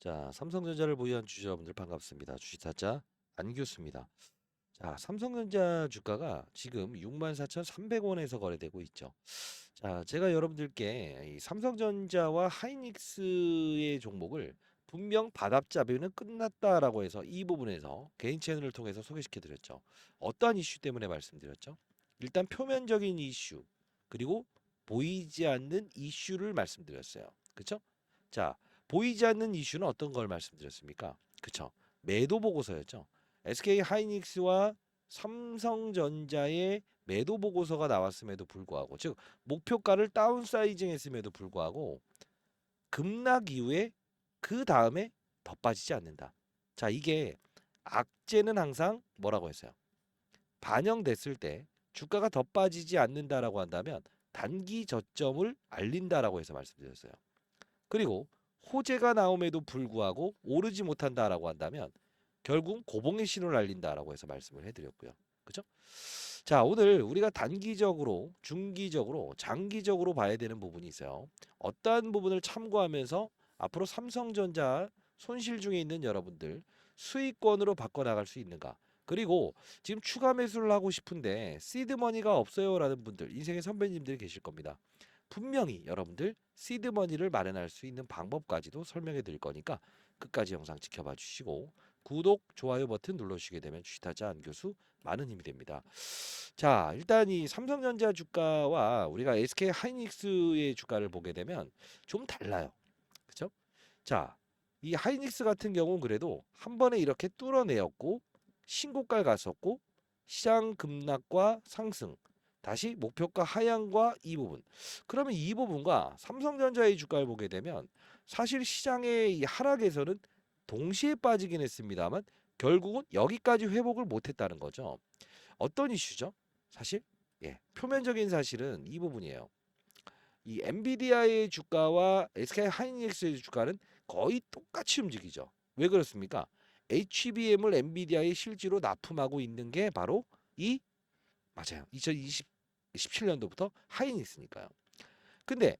자, 삼성전자를 보유한 주주 여러분들 반갑습니다. 주식타짜 안교수입니다. 자, 삼성전자 주가가 지금 64,300원에서 거래되고 있죠. 자, 제가 여러분들께 이 삼성전자와 하이닉스의 종목을 분명 바닥잡이는 끝났다라고 해서 이 부분에서 개인 채널을 통해서 소개시켜 드렸죠. 어떠한 이슈 때문에 말씀드렸죠? 일단 표면적인 이슈 그리고 보이지 않는 이슈를 말씀드렸어요. 그렇죠? 자, 보이지 않는 이슈는 어떤 걸 말씀드렸습니까? 그쵸? 매도 보고서였죠. SK 하이닉스와 삼성전자의 매도 보고서가 나왔음에도 불구하고 즉 목표가를 다운사이징 했음에도 불구하고 급락 이후에 그 다음에 더 빠지지 않는다. 자, 이게 악재는 항상 뭐라고 했어요? 반영됐을 때 주가가 더 빠지지 않는다라고 한다면 단기 저점을 알린다라고 해서 말씀드렸어요. 그리고 호재가 나옴에도 불구하고 오르지 못한다라고 한다면 결국 고봉의 신호를 알린다라고 해서 말씀을 해드렸고요. 그죠? 자, 오늘 우리가 단기적으로, 중기적으로, 장기적으로 봐야 되는 부분이 있어요. 어떠한 부분을 참고하면서 앞으로 삼성전자 손실 중에 있는 여러분들 수익권으로 바꿔나갈 수 있는가? 그리고 지금 추가 매수를 하고 싶은데 시드머니가 없어요라는 분들, 인생의 선배님들이 계실 겁니다. 분명히 여러분들 시드머니를 마련할 수 있는 방법까지도 설명해 드릴 거니까 끝까지 영상 지켜봐 주시고 구독, 좋아요 버튼 눌러주시게 되면 주식타자 안 교수 많은 힘이 됩니다. 자, 일단 이 삼성전자 주가와 우리가 SK 하이닉스의 주가를 보게 되면 좀 달라요. 그죠? 자, 이 하이닉스 같은 경우는 그래도 한 번에 이렇게 뚫어내었고 신고가를 갔었고 시장 급락과 상승 다시 목표가 하향과 이 부분. 그러면 이 부분과 삼성전자의 주가를 보게 되면 사실 시장의 이 하락에서는 동시에 빠지긴 했습니다만 결국은 여기까지 회복을 못했다는 거죠. 어떤 이슈죠? 사실 예, 표면적인 사실은 이 부분이에요. 이 엔비디아의 주가와 SK 하이닉스의 주가는 거의 똑같이 움직이죠. 왜 그렇습니까? HBM을 엔비디아에 실제로 납품하고 있는 게 바로 이 맞아요. 2027년도부터 하이닉스니까요. 근데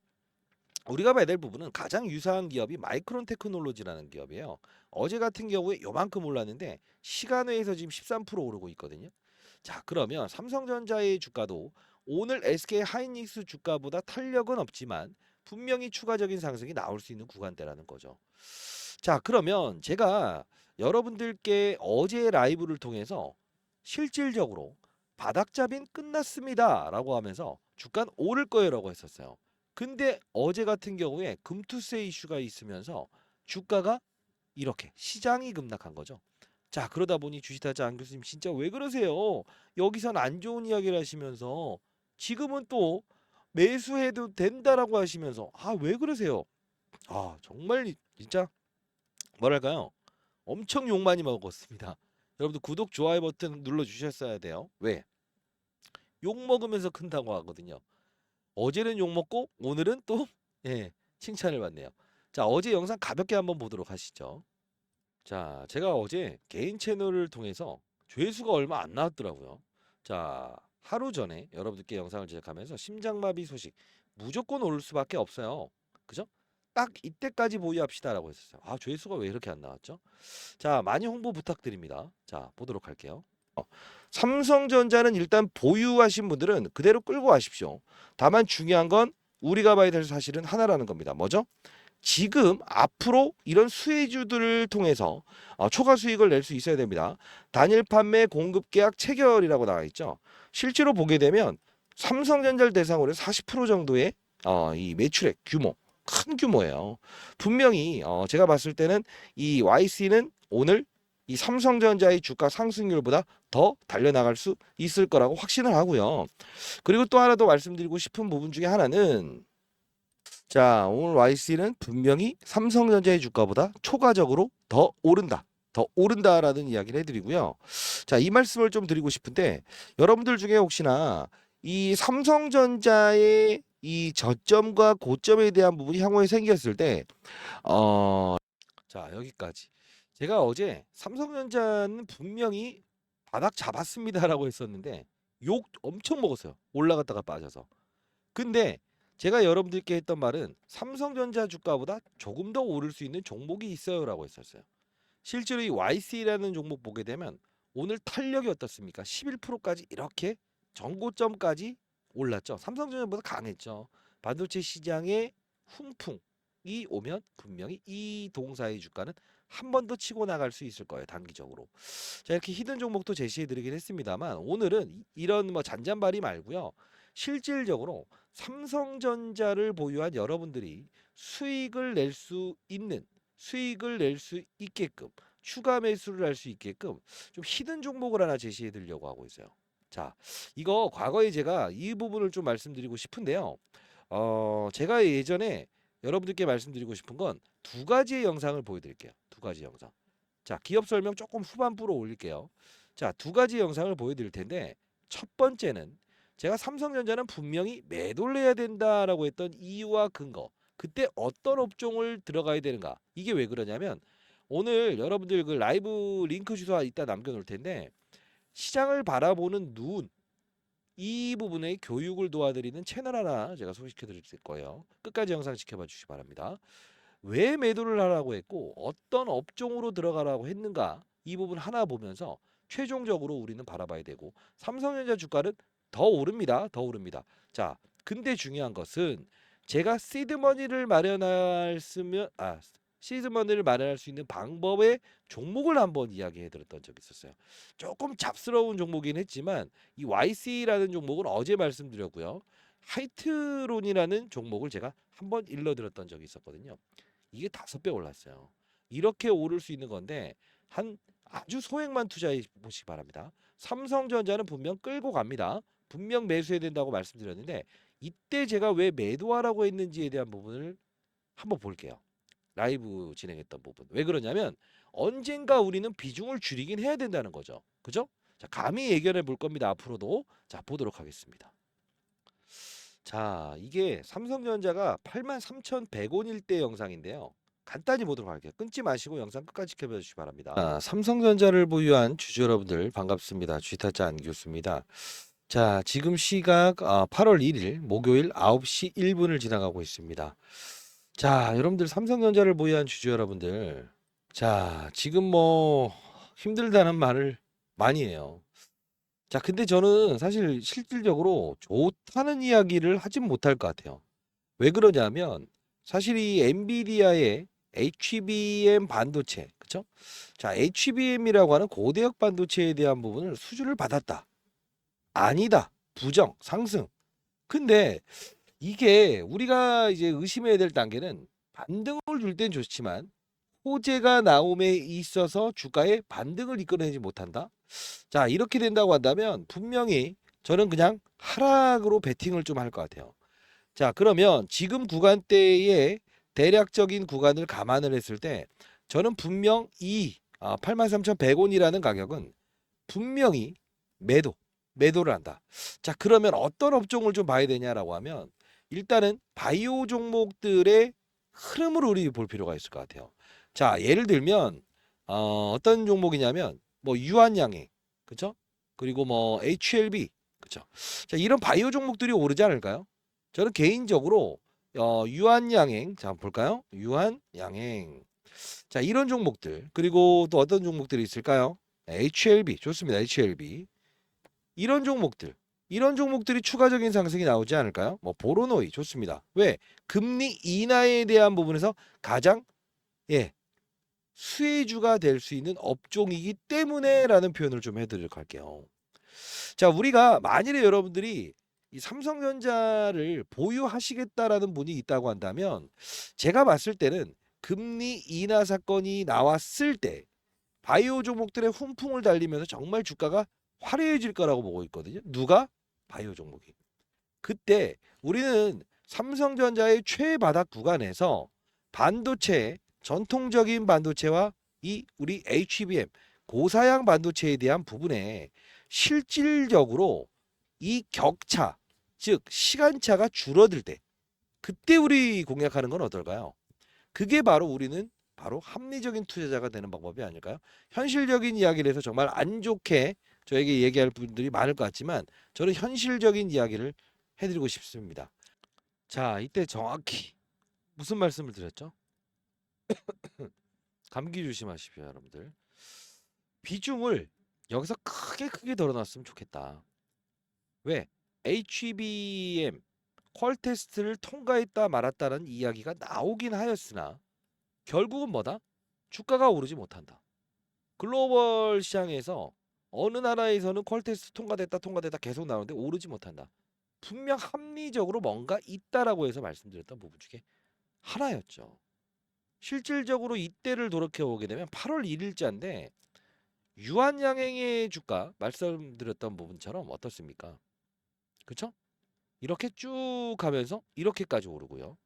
우리가 봐야 될 부분은 가장 유사한 기업이 마이크론 테크놀로지라는 기업이에요. 어제 같은 경우에 요만큼 올랐는데 시간 외에서 지금 13% 오르고 있거든요. 자, 그러면 삼성전자의 주가도 오늘 SK 하이닉스 주가보다 탄력은 없지만 분명히 추가적인 상승이 나올 수 있는 구간대라는 거죠. 자, 그러면 제가 여러분들께 어제 라이브를 통해서 실질적으로 바닥잡인 끝났습니다 라고 하면서 주가는 오를 거예요 라고 했었어요. 근데 어제 같은 경우에 금투세 이슈가 있으면서 주가가 이렇게 시장이 급락한 거죠. 자, 그러다 보니 주식타자 안 교수님 진짜 왜 그러세요? 여기선 안 좋은 이야기를 하시면서 지금은 또 매수해도 된다라고 하시면서 아, 왜 그러세요? 아, 정말 이- 진짜 뭐랄까요? 엄청 욕 많이 먹었습니다. 여러분들 구독, 좋아요 버튼 눌러 주셨어야 돼요. 왜? 욕 먹으면서 큰다고 하거든요. 어제는 욕 먹고 오늘은 또 예, 칭찬을 받네요. 자, 어제 영상 가볍게 한번 보도록 하시죠. 자, 제가 어제 개인 채널을 통해서 조회수가 얼마 안 나왔더라고요. 자, 하루 전에 여러분들께 영상을 제작하면서 심장마비 소식 무조건 오를 수밖에 없어요. 그죠? 딱 이때까지 보유합시다라고 했었어요. 아, 조회수가 왜 이렇게 안 나왔죠? 자, 많이 홍보 부탁드립니다. 자, 보도록 할게요. 어, 삼성전자는 일단 보유하신 분들은 그대로 끌고 가십시오. 다만 중요한 건 우리가 봐야 될 사실은 하나라는 겁니다. 뭐죠? 지금 앞으로 이런 수혜주들을 통해서 어, 초과 수익을 낼 수 있어야 됩니다. 단일 판매 공급 계약 체결이라고 나와 있죠. 실제로 보게 되면 삼성전자를 대상으로 40% 정도의 어, 이 매출액 규모 큰 규모예요. 분명히 어, 제가 봤을 때는 이 YC는 오늘 이 삼성전자의 주가 상승률보다 더 달려나갈 수 있을 거라고 확신을 하고요. 그리고 또 하나 더 말씀드리고 싶은 부분 중에 하나는 자, 오늘 YC는 분명히 삼성전자의 주가보다 초과적으로 더 오른다. 더 오른다라는 이야기를 해드리고요. 자, 이 말씀을 좀 드리고 싶은데 여러분들 중에 혹시나 이 삼성전자의 이 저점과 고점에 대한 부분이 향후에 생겼을 때, 어, 자, 여기까지. 제가 어제 삼성전자는 분명히 바닥 잡았습니다라고 했었는데 욕 엄청 먹었어요. 올라갔다가 빠져서. 근데 제가 여러분들께 했던 말은 삼성전자 주가보다 조금 더 오를 수 있는 종목이 있어요라고 했었어요. 실제로 이 YC라는 종목 보게 되면 오늘 탄력이 어떻습니까? 11%까지 이렇게 전고점까지 올랐죠. 삼성전자보다 강했죠. 반도체 시장의 훈풍이 오면 분명히 이 동사의 주가는 한 번 더 치고 나갈 수 있을 거예요. 단기적으로. 자 이렇게 히든 종목도 제시해 드리긴 했습니다만 오늘은 이- 이런 뭐 잔잔바리 말고요. 실질적으로 삼성전자를 보유한 여러분들이 수익을 낼 수 있는 수익을 낼 수 있게끔 추가 매수를 할 수 있게끔 좀 히든 종목을 하나 제시해 드리려고 하고 있어요. 자, 이거 과거에 제가 이 부분을 좀 말씀드리고 싶은데요. 어, 제가 예전에 여러분들께 말씀드리고 싶은 건 두 가지의 영상을 보여드릴게요. 두 가지 영상. 자, 기업 설명 조금 후반부로 올릴게요. 자, 두 가지 영상을 보여드릴 텐데 첫 번째는 제가 삼성전자는 분명히 매도를 해야 된다라고 했던 이유와 근거. 그때 어떤 업종을 들어가야 되는가? 이게 왜 그러냐면 오늘 여러분들 그 라이브 링크 주소 이따 남겨놓을 텐데 시장을 바라보는 눈. 이 부분에 교육을 도와드리는 채널 하나 제가 소개시켜 드릴 거예요. 끝까지 영상 지켜봐 주시기 바랍니다. 왜 매도를 하라고 했고 어떤 업종으로 들어가라고 했는가 이 부분 하나 보면서 최종적으로 우리는 바라봐야 되고 삼성전자 주가는 더 오릅니다. 더 오릅니다. 자, 근데 중요한 것은 제가 시드머니를 마련할 쓰면 아 시드머니를 마련할 수 있는 방법의 종목을 한번 이야기해 드렸던 적이 있었어요. 조금 잡스러운 종목이긴 했지만 이 YC라는 종목은 어제 말씀드렸고요. 하이트론이라는 종목을 제가 한번 일러 드렸던 적이 있었거든요. 이게 다섯 배 올랐어요. 이렇게 오를 수 있는 건데 한 아주 소액만 투자해 보시기 바랍니다. 삼성전자는 분명 끌고 갑니다. 분명 매수해야 된다고 말씀드렸는데 이때 제가 왜 매도하라고 했는지에 대한 부분을 한번 볼게요. 라이브 진행했던 부분. 왜 그러냐면 언젠가 우리는 비중을 줄이긴 해야 된다는 거죠. 그죠? 자, 감히 예견해 볼 겁니다. 앞으로도. 자, 보도록 하겠습니다. 자, 이게 삼성전자가 83,100원일 때 영상인데요. 간단히 보도록 할게요. 끊지 마시고 영상 끝까지 지켜봐 주시기 바랍니다. 자, 삼성전자를 보유한 주주 여러분들 반갑습니다. 주식타짜 안 교수입니다. 자, 지금 시각 아, 8월 1일 목요일 9시 1분을 지나가고 있습니다. 자, 여러분들 삼성전자를 보유한 주주 여러분들. 자, 지금 뭐 힘들다는 말을 많이 해요. 자, 근데 저는 사실 실질적으로 좋다는 이야기를 하진 못할 것 같아요. 왜 그러냐면 사실 이 엔비디아의 HBM 반도체, 그쵸? 자, HBM이라고 하는 고대역 반도체에 대한 부분을 수주를 받았다. 아니다. 부정, 상승. 근데 이게 우리가 이제 의심해야 될 단계는 반등을 줄 땐 좋지만 호재가 나옴에 있어서 주가에 반등을 이끌어내지 못한다. 자, 이렇게 된다고 한다면 분명히 저는 그냥 하락으로 베팅을 좀 할 것 같아요. 자, 그러면 지금 구간대의 대략적인 구간을 감안을 했을 때 저는 분명 이 아, 83,100원이라는 가격은 분명히 매도, 매도를 한다. 자, 그러면 어떤 업종을 좀 봐야 되냐라고 하면 일단은 바이오 종목들의 흐름을 우리 볼 필요가 있을 것 같아요. 자, 예를 들면 어, 어떤 종목이냐면 뭐 유한양행, 그쵸? 그리고 뭐 HLB, 그쵸? 자, 이런 바이오 종목들이 오르지 않을까요? 저는 개인적으로 어, 유한양행, 자, 볼까요? 유한양행. 자, 이런 종목들. 그리고 또 어떤 종목들이 있을까요? HLB, 좋습니다. HLB. 이런 종목들. 이런 종목들이 추가적인 상승이 나오지 않을까요? 뭐 보로노이 좋습니다. 왜? 금리 인하에 대한 부분에서 가장 예, 수혜주가 될 수 있는 업종이기 때문에라는 표현을 좀 해드리도록 할게요. 자, 우리가 만일에 여러분들이 이 삼성전자를 보유하시겠다라는 분이 있다고 한다면 제가 봤을 때는 금리 인하 사건이 나왔을 때 바이오 종목들의 훈풍을 달리면서 정말 주가가 화려해질 거라고 보고 있거든요. 누가? 바이오 종목이. 그때 우리는 삼성전자의 최바닥 구간에서 반도체 전통적인 반도체와 이 우리 HBM 고사양 반도체에 대한 부분에 실질적으로 이 격차 즉 시간차가 줄어들 때 그때 우리 공략하는 건 어떨까요? 그게 바로 우리는 바로 합리적인 투자자가 되는 방법이 아닐까요? 현실적인 이야기를 해서 정말 안 좋게 저에게 얘기할 분들이 많을 것 같지만 저는 현실적인 이야기를 해드리고 싶습니다. 자, 이때 정확히 무슨 말씀을 드렸죠? 감기 조심하십시오, 여러분들. 비중을 여기서 크게 크게 덜어놨으면 좋겠다. 왜? HBM 퀄 테스트를 통과했다 말았다는 이야기가 나오긴 하였으나 결국은 뭐다? 주가가 오르지 못한다. 글로벌 시장에서 어느 나라에서는 퀄 테스트 통과됐다 통과됐다 계속 나오는데 오르지 못한다. 분명 합리적으로 뭔가 있다라고 해서 말씀드렸던 부분 중에 하나였죠. 실질적으로 이때를 돌이켜 보게 되면 8월 1일자인데 유한 양행의 주가 말씀드렸던 부분처럼 어떻습니까? 그쵸? 이렇게 쭉 가면서 이렇게까지 오르고요.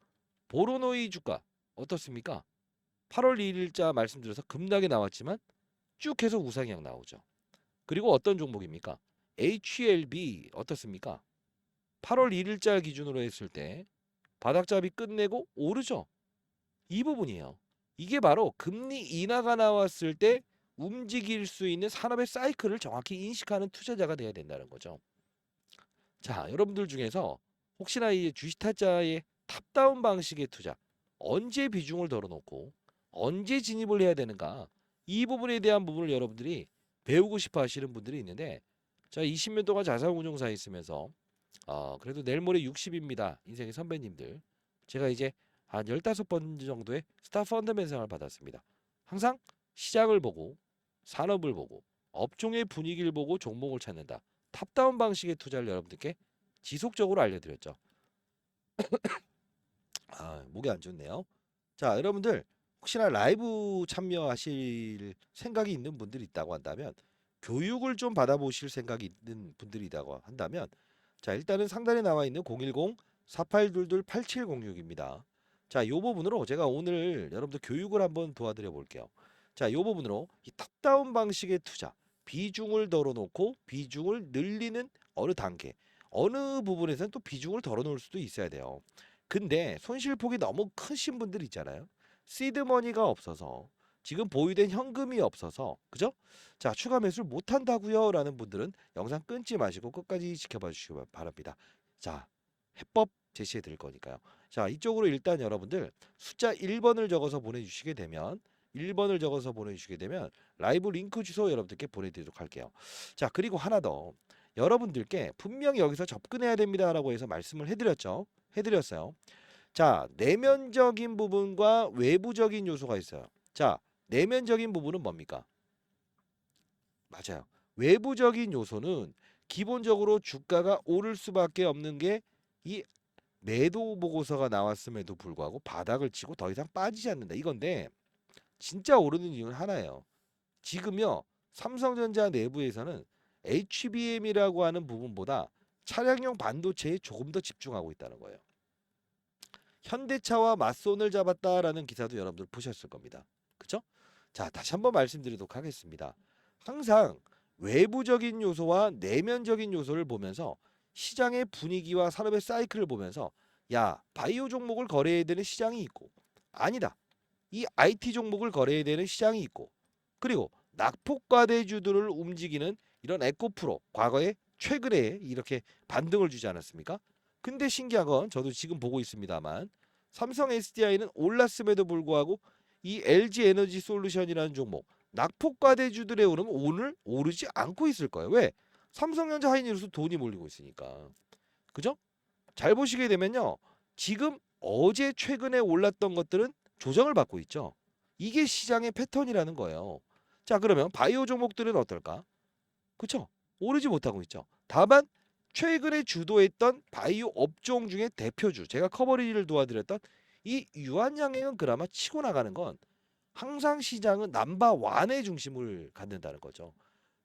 보로노이 주가 어떻습니까? 8월 2일자 말씀드려서 급락이 나왔지만 쭉 해서 우상향 나오죠. 그리고 어떤 종목입니까? HLB 어떻습니까? 8월 1일자 기준으로 했을 때 바닥잡이 끝내고 오르죠. 이 부분이에요. 이게 바로 금리 인하가 나왔을 때 움직일 수 있는 산업의 사이클을 정확히 인식하는 투자자가 돼야 된다는 거죠. 자, 여러분들 중에서 혹시나 이 주식타짜의 탑다운 방식의 투자 언제 비중을 덜어놓고 언제 진입을 해야 되는가 이 부분에 대한 부분을 여러분들이 배우고 싶어 하시는 분들이 있는데 자 20년 동안 자산운용사에 있으면서 어, 그래도 내일 모레 60입니다 인생의 선배님들 제가 이제 한 15번 정도의 스타 펀드멘상을 받았습니다 항상 시장을 보고 산업을 보고 업종의 분위기를 보고 종목을 찾는다 탑다운 방식의 투자를 여러분들께 지속적으로 알려드렸죠. 아, 목이 안 좋네요. 자, 여러분들 혹시나 라이브 참여하실 생각이 있는 분들이 있다고 한다면 교육을 좀 받아보실 생각이 있는 분들이 있다고 한다면 자, 일단은 상단에 나와 있는 010-4822-8706입니다. 자, 요 부분으로 제가 오늘 여러분들 교육을 한번 도와드려 볼게요. 자, 요 부분으로 이 탑다운 방식의 투자 비중을 덜어놓고 비중을 늘리는 어느 단계 어느 부분에서는 또 비중을 덜어놓을 수도 있어야 돼요. 근데 손실폭이 너무 크신 분들 있잖아요. 시드머니가 없어서 지금 보유된 현금이 없어서 그죠? 자 추가 매수를 못한다고요 라는 분들은 영상 끊지 마시고 끝까지 지켜봐 주시기 바랍니다. 자 해법 제시해 드릴 거니까요. 자 이쪽으로 일단 여러분들 숫자 1번을 적어서 보내주시게 되면 1번을 적어서 보내주시게 되면 라이브 링크 주소 여러분들께 보내드리도록 할게요. 자 그리고 하나 더 여러분들께 분명히 여기서 접근해야 됩니다라고 해서 말씀을 해드렸죠. 해드렸어요. 자 내면적인 부분과 외부적인 요소가 있어요. 자 내면적인 부분은 뭡니까? 맞아요. 외부적인 요소는 기본적으로 주가가 오를 수밖에 없는 게 이 매도 보고서가 나왔음에도 불구하고 바닥을 치고 더 이상 빠지지 않는다. 이건데 진짜 오르는 이유는 하나예요. 지금요 삼성전자 내부에서는 HBM이라고 하는 부분보다 차량용 반도체에 조금 더 집중하고 있다는 거예요. 현대차와 맞손을 잡았다라는 기사도 여러분들 보셨을 겁니다. 그쵸? 자, 다시 한번 말씀드리도록 하겠습니다. 항상 외부적인 요소와 내면적인 요소를 보면서 시장의 분위기와 산업의 사이클을 보면서 야, 바이오 종목을 거래해야 되는 시장이 있고 아니다. 이 IT 종목을 거래해야 되는 시장이 있고 그리고 낙폭과대주들을 움직이는 이런 에코프로 과거에 최근에 이렇게 반등을 주지 않았습니까? 근데 신기한 건 저도 지금 보고 있습니다만 삼성 SDI는 올랐음에도 불구하고 이 LG 에너지 솔루션이라는 종목 낙폭과대주들의 오름 오늘 오르지 않고 있을 거예요. 왜? 삼성전자 하이닉스 돈이 몰리고 있으니까. 그죠? 잘 보시게 되면요. 지금 어제 최근에 올랐던 것들은 조정을 받고 있죠. 이게 시장의 패턴이라는 거예요. 자, 그러면 바이오 종목들은 어떨까? 그쵸? 오르지 못하고 있죠. 다만 최근에 주도했던 바이오 업종 중에 대표주 제가 커버리지를 도와드렸던 이 유한양행은 그나마 치고 나가는 건 항상 시장은 남바 완의 중심을 갖는다는 거죠.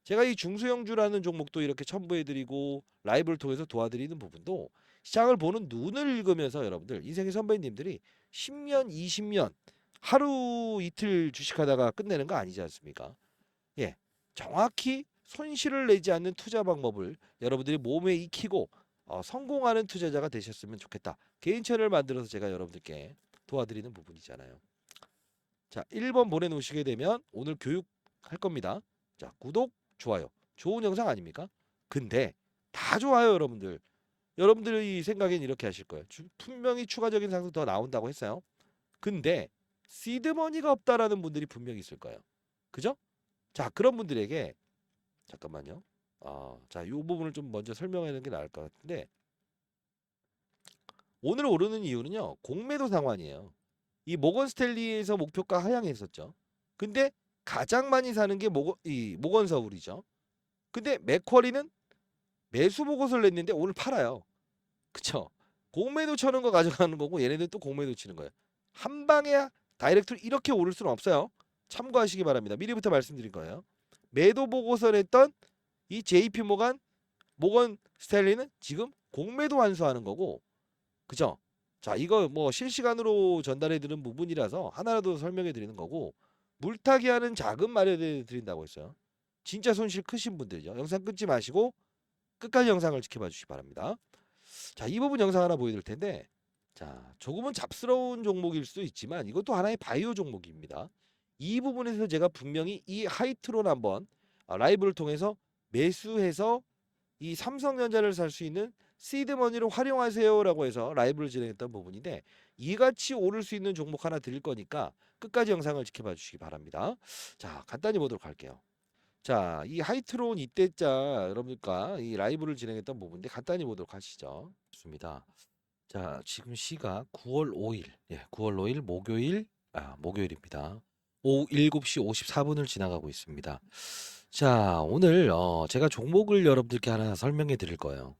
제가 이 중소형주라는 종목도 이렇게 첨부해드리고 라이브를 통해서 도와드리는 부분도 시장을 보는 눈을 읽으면서 여러분들 인생의 선배님들이 10년, 20년 하루 이틀 주식하다가 끝내는 거 아니지 않습니까? 예, 정확히 손실을 내지 않는 투자 방법을 여러분들이 몸에 익히고 어, 성공하는 투자자가 되셨으면 좋겠다. 개인 채널을 만들어서 제가 여러분들께 도와드리는 부분이잖아요. 자, 1번 보내놓으시게 되면 오늘 교육할 겁니다. 자, 구독, 좋아요. 좋은 영상 아닙니까? 근데 다 좋아요, 여러분들. 여러분들이 생각엔 이렇게 하실 거예요. 주- 분명히 추가적인 상승 더 나온다고 했어요. 근데 시드머니가 없다라는 분들이 분명히 있을 거예요. 그죠? 자, 그런 분들에게 잠깐만요. 아, 자, 이 부분을 좀 먼저 설명하는 게 나을 것 같은데 오늘 오르는 이유는요. 공매도 상환이에요. 이 모건 스탠리에서 목표가 하향했었죠. 근데 가장 많이 사는 게 모건 이 모건 서울이죠. 근데 맥쿼리는 매수 보고서를 냈는데 오늘 팔아요. 그쵸? 공매도 쳐는 거 가져가는 거고 얘네들 또 공매도 치는 거예요. 한 방에 다이렉트로 이렇게 오를 수는 없어요. 참고하시기 바랍니다. 미리부터 말씀드린 거예요. 매도 보고서 냈던 이 JP 모간 모건 스탠리는 지금 공매도 환수하는 거고 그죠? 자, 이거 뭐 실시간으로 전달해 드리는 부분이라서 하나라도 설명해 드리는 거고 물타기 하는 자금 마련해 드린다고 했어요. 진짜 손실 크신 분들이죠. 영상 끊지 마시고 끝까지 영상을 지켜봐 주시기 바랍니다. 자, 이 부분 영상 하나 보여드릴 텐데 자, 조금은 잡스러운 종목일 수도 있지만 이것도 하나의 바이오 종목입니다. 이 부분에서 제가 분명히 이 하이트론 한번 아, 라이브를 통해서 매수해서 이 삼성전자를 살 수 있는 시드머니를 활용하세요라고 해서 라이브를 진행했던 부분인데 이같이 오를 수 있는 종목 하나 드릴 거니까 끝까지 영상을 지켜봐 주시기 바랍니다. 자, 간단히 보도록 할게요. 자, 이 하이트론 이때자 여러분과 이 라이브를 진행했던 부분인데 간단히 보도록 하시죠. 좋습니다. 자, 지금 시각 9월 5일, 예, 9월 5일 목요일, 아, 목요일입니다. 오후 7시 54분을 지나가고 있습니다. 자, 오늘 어, 제가 종목을 여러분들께 하나 설명해 드릴 거예요.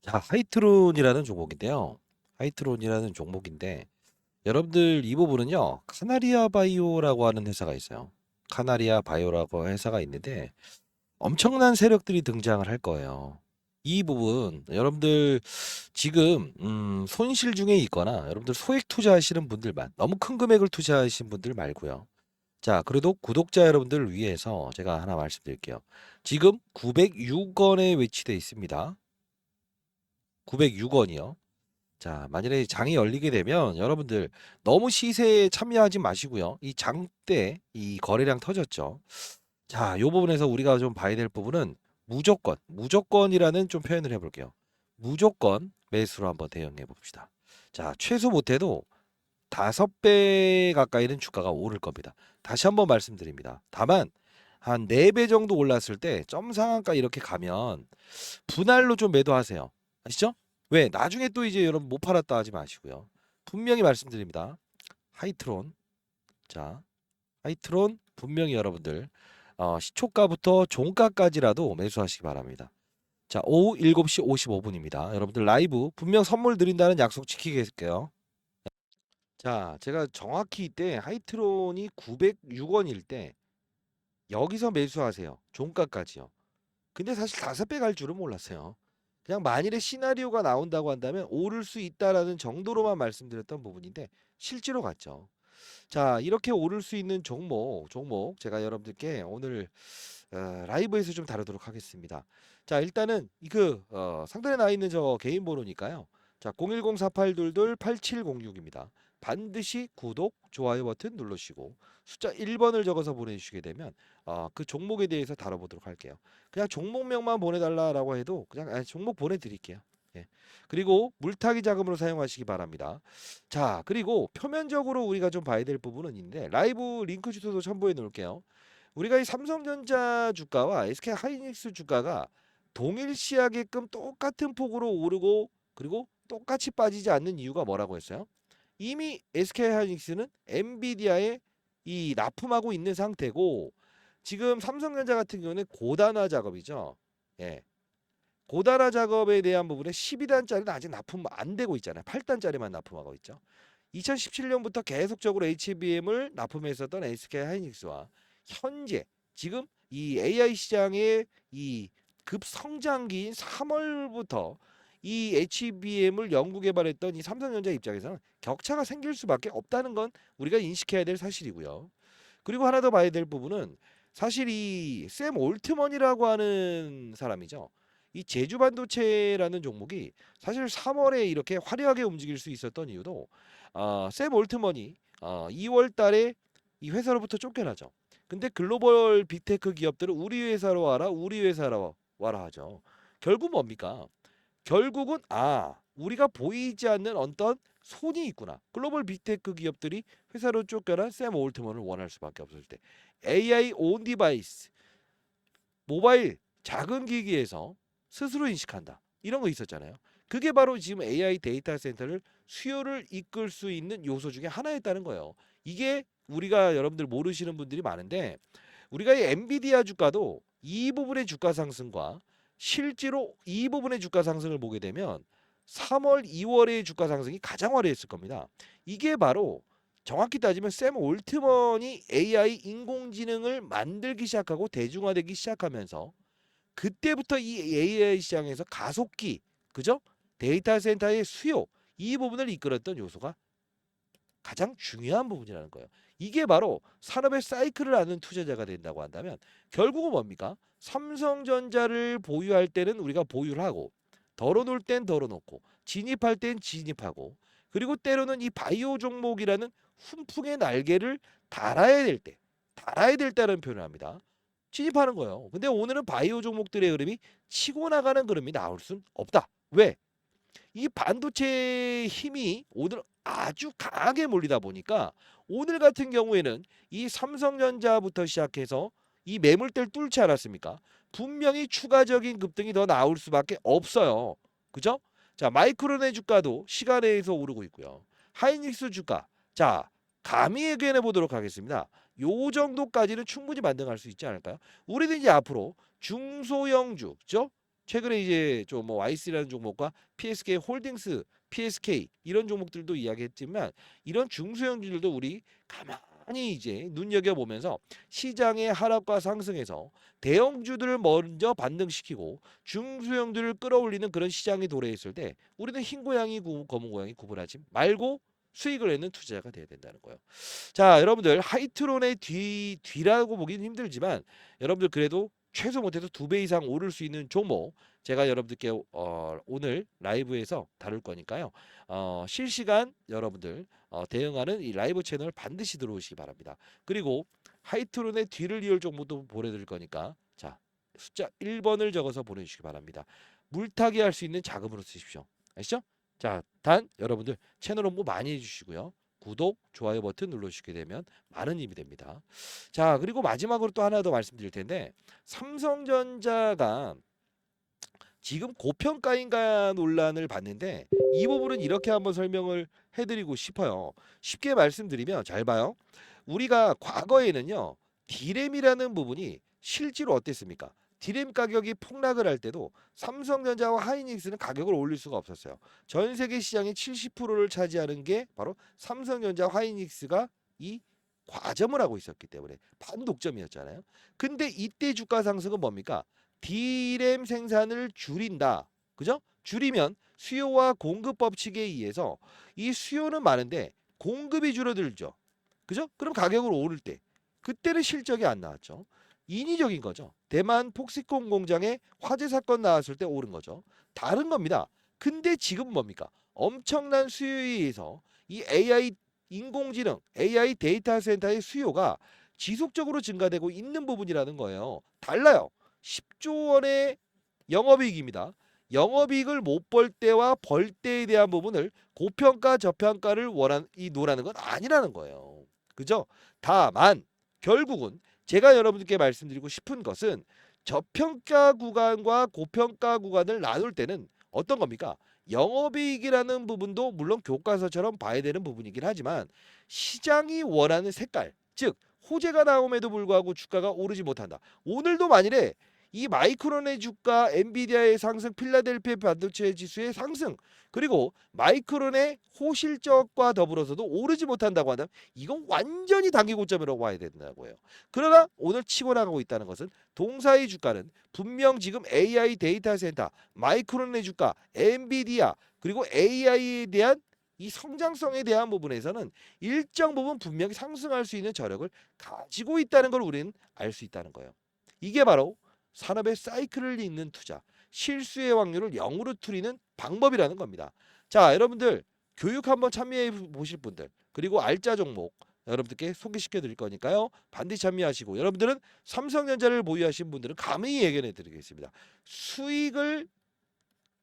자, 하이트론이라는 종목인데요. 하이트론이라는 종목인데 여러분들 이 부분은요. 카나리아 바이오라고 하는 회사가 있어요. 카나리아 바이오라고 회사가 있는데 엄청난 세력들이 등장을 할 거예요. 이 부분 여러분들 지금 음, 손실 중에 있거나 여러분들 소액 투자하시는 분들만 너무 큰 금액을 투자하시는 분들 말고요. 자, 그래도 구독자 여러분들을 위해서 제가 하나 말씀드릴게요. 지금 906원에 위치돼 있습니다. 906원이요. 자, 만일에 장이 열리게 되면 여러분들 너무 시세에 참여하지 마시고요. 이 장 때 이 거래량 터졌죠. 자, 요 부분에서 우리가 좀 봐야 될 부분은 무조건, 무조건이라는 좀 표현을 해볼게요. 무조건 매수로 한번 대응해 봅시다. 자, 최소 못해도 다섯 배 가까이는 주가가 오를 겁니다. 다시 한번 말씀드립니다. 다만 한 네 배 정도 올랐을 때 점 상한가 이렇게 가면 분할로 좀 매도하세요. 아시죠? 왜? 나중에 또 이제 여러분 못 팔았다 하지 마시고요. 분명히 말씀드립니다. 하이트론. 자, 하이트론 분명히 여러분들 어, 시초가부터 종가까지라도 매수하시기 바랍니다. 자, 오후 7시 55분입니다. 여러분들 라이브 분명 선물 드린다는 약속 지키겠게요. 자, 제가 정확히 이때 하이트론이 906원일 때 여기서 매수하세요. 종가까지요. 근데 사실 다섯 배 갈 줄은 몰랐어요. 그냥 만일에 시나리오가 나온다고 한다면 오를 수 있다라는 정도로만 말씀드렸던 부분인데 실제로 갔죠. 자, 이렇게 오를 수 있는 종목, 종목 제가 여러분들께 오늘 어, 라이브에서 좀 다루도록 하겠습니다. 자, 일단은 이그 어, 상단에 나와 있는 저 개인 번호니까요. 자, 010-4822-8706입니다. 반드시 구독, 좋아요 버튼 눌러주시고 숫자 1번을 적어서 보내주시게 되면 어, 그 종목에 대해서 다뤄보도록 할게요. 그냥 종목명만 보내달라라고 해도 그냥 아니, 종목 보내드릴게요. 예. 그리고 물타기 자금으로 사용하시기 바랍니다. 자, 그리고 표면적으로 우리가 좀 봐야 될 부분은 있는데 라이브 링크 주소도 첨부해 놓을게요. 우리가 이 삼성전자 주가와 SK 하이닉스 주가가 동일시하게끔 똑같은 폭으로 오르고 그리고 똑같이 빠지지 않는 이유가 뭐라고 했어요? 이미 SK 하이닉스는 엔비디아에 이 납품하고 있는 상태고 지금 삼성전자 같은 경우는 고단화 작업이죠. 예. 고단화 작업에 대한 부분에 12단짜리는 아직 납품 안 되고 있잖아요. 8단짜리만 납품하고 있죠. 2017년부터 계속적으로 HBM을 납품했었던 SK 하이닉스와 현재 지금 이 AI 시장의 이 급성장기인 3월부터 이 HBM을 연구 개발했던 이 삼성전자 입장에서는 격차가 생길 수밖에 없다는 건 우리가 인식해야 될 사실이고요. 그리고 하나 더 봐야 될 부분은 사실 이 샘 올트먼이라고 하는 사람이죠. 이 제주 반도체라는 종목이 사실 3월에 이렇게 화려하게 움직일 수 있었던 이유도 어, 샘 올트먼이 어, 2월 달에 이 회사로부터 쫓겨나죠. 근데 글로벌 빅테크 기업들은 우리 회사로 와라, 우리 회사로 와라 하죠. 결국 뭡니까? 결국은 아 우리가 보이지 않는 어떤 손이 있구나. 글로벌 빅테크 기업들이 회사로 쫓겨난 샘 올트먼을 원할 수밖에 없을 때 AI 온 디바이스 모바일 작은 기기에서 스스로 인식한다. 이런 거 있었잖아요. 그게 바로 지금 AI 데이터 센터를 수요를 이끌 수 있는 요소 중에 하나였다는 거예요. 이게 우리가 여러분들 모르시는 분들이 많은데 우리가 이 엔비디아 주가도 이 부분의 주가 상승과 실제로 이 부분의 주가 상승을 보게 되면 3월, 2월의 주가 상승이 가장 화려했을 겁니다. 이게 바로 정확히 따지면 샘 올트먼이 AI 인공지능을 만들기 시작하고 대중화되기 시작하면서 그때부터 이 AI 시장에서 가속기, 그죠? 데이터 센터의 수요 이 부분을 이끌었던 요소가 가장 중요한 부분이라는 거예요. 이게 바로 산업의 사이클을 아는 투자자가 된다고 한다면 결국은 뭡니까? 삼성전자를 보유할 때는 우리가 보유를 하고 덜어놓을 땐 덜어놓고 진입할 땐 진입하고 그리고 때로는 이 바이오 종목이라는 훈풍의 날개를 달아야 될 때, 달아야 될 때라는 표현을 합니다. 진입하는 거예요. 근데 오늘은 바이오 종목들의 흐름이 치고 나가는 흐름이 나올 순 없다. 왜? 이 반도체 힘이 오늘 아주 강하게 몰리다 보니까 오늘 같은 경우에는 이 삼성전자부터 시작해서 이 매물대를 뚫지 않았습니까? 분명히 추가적인 급등이 더 나올 수밖에 없어요. 그죠? 자, 마이크론의 주가도 시간에서 오르고 있고요. 하이닉스 주가. 자, 감히 얘기해 보도록 하겠습니다. 요 정도까지는 충분히 반등할 수 있지 않을까요? 우리는 이제 앞으로 중소형주, 그죠? 최근에 이제 좀뭐 YC라는 종목과 PSK 홀딩스, PSK 이런 종목들도 이야기했지만 이런 중소형주들도 우리 가만 히 이제 눈여겨 보면서 시장의 하락과 상승에서 대형주들을 먼저 반등시키고 중소형들을 끌어올리는 그런 시장이 도래했을 때 우리는 흰 고양이, 구- 검은 고양이 구분하지 말고 수익을 내는 투자자가 돼야 된다는 거예요. 자, 여러분들 하이트론의 뒤 뒤라고 보기는 힘들지만 여러분들 그래도 최소 못해도 두 배 이상 오를 수 있는 종목 제가 여러분들께 어, 오늘 라이브에서 다룰 거니까요. 어, 실시간 여러분들 어, 대응하는 이 라이브 채널 반드시 들어오시기 바랍니다. 그리고 하이트론의 뒤를 이을 종목도 보내드릴 거니까 자 숫자 1번을 적어서 보내주시기 바랍니다. 물타기 할 수 있는 자금으로 쓰십시오. 아시죠? 자, 단 여러분들 채널 홍보 많이 해주시고요. 구독, 좋아요 버튼 눌러주시게 되면 많은 힘이 됩니다. 자, 그리고 마지막으로 또 하나 더 말씀드릴 텐데 삼성전자가 지금 고평가인가 논란을 받는데 이 부분은 이렇게 한번 설명을 해드리고 싶어요. 쉽게 말씀드리면 잘 봐요. 우리가 과거에는요 디램이라는 부분이 실제로 어땠습니까? 디램 가격이 폭락을 할 때도 삼성전자와 하이닉스는 가격을 올릴 수가 없었어요. 전 세계 시장의 70%를 차지하는 게 바로 삼성전자, 하이닉스가 이 과점을 하고 있었기 때문에 반독점이었잖아요. 근데 이때 주가 상승은 뭡니까? 디램 생산을 줄인다. 그죠? 줄이면 수요와 공급 법칙에 의해서 이 수요는 많은데 공급이 줄어들죠. 그죠? 그럼 가격을 오를 때 그때는 실적이 안 나왔죠. 인위적인 거죠. 대만 폭스콘 공장에 화재 사건 나왔을 때 오른 거죠. 다른 겁니다. 근데 지금 뭡니까? 엄청난 수요에 의해서 이 AI 인공지능, AI 데이터 센터의 수요가 지속적으로 증가되고 있는 부분이라는 거예요. 달라요. 10조 원의 영업이익입니다. 영업이익을 못 벌 때와 벌 때에 대한 부분을 고평가 저평가를 원한 이 노라는 건 아니라는 거예요. 그죠? 다만 결국은 제가 여러분들께 말씀드리고 싶은 것은 저평가 구간과 고평가 구간을 나눌 때는 어떤 겁니까? 영업이익이라는 부분도 물론 교과서처럼 봐야 되는 부분이긴 하지만 시장이 원하는 색깔, 즉 호재가 나옴에도 불구하고 주가가 오르지 못한다. 오늘도 만일에 이 마이크론의 주가, 엔비디아의 상승, 필라델피아 반도체 지수의 상승, 그리고 마이크론의 호실적과 더불어서도 오르지 못한다고 한다면 이건 완전히 단기 고점이라고 봐야 된다고 해요. 그러나 오늘 치고 나가고 있다는 것은 동사의 주가는 분명 지금 AI 데이터 센터, 마이크론의 주가, 엔비디아 그리고 AI에 대한 이 성장성에 대한 부분에서는 일정 부분 분명히 상승할 수 있는 저력을 가지고 있다는 걸 우리는 알 수 있다는 거예요. 이게 바로 산업의 사이클을 잇는 투자, 실수의 확률을 0으로 줄이는 방법이라는 겁니다. 자, 여러분들 교육 한번 참여해 보실 분들 그리고 알짜 종목 여러분들께 소개시켜 드릴 거니까요. 반드시 참여하시고 여러분들은 삼성전자를 보유하신 분들은 감히 예견해 드리겠습니다. 수익을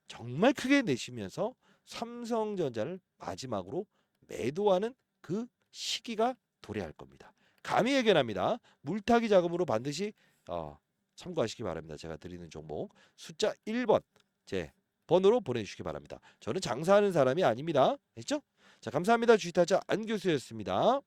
정말 크게 내쉬면서 삼성전자를 마지막으로 매도하는 그 시기가 도래할 겁니다. 감히 예견합니다. 물타기 자금으로 반드시 어, 참고하시기 바랍니다. 제가 드리는 종목 숫자 1번 제 번호로 보내주시기 바랍니다. 저는 장사하는 사람이 아닙니다. 됐죠? 자 감사합니다. 주식타자 안 교수였습니다.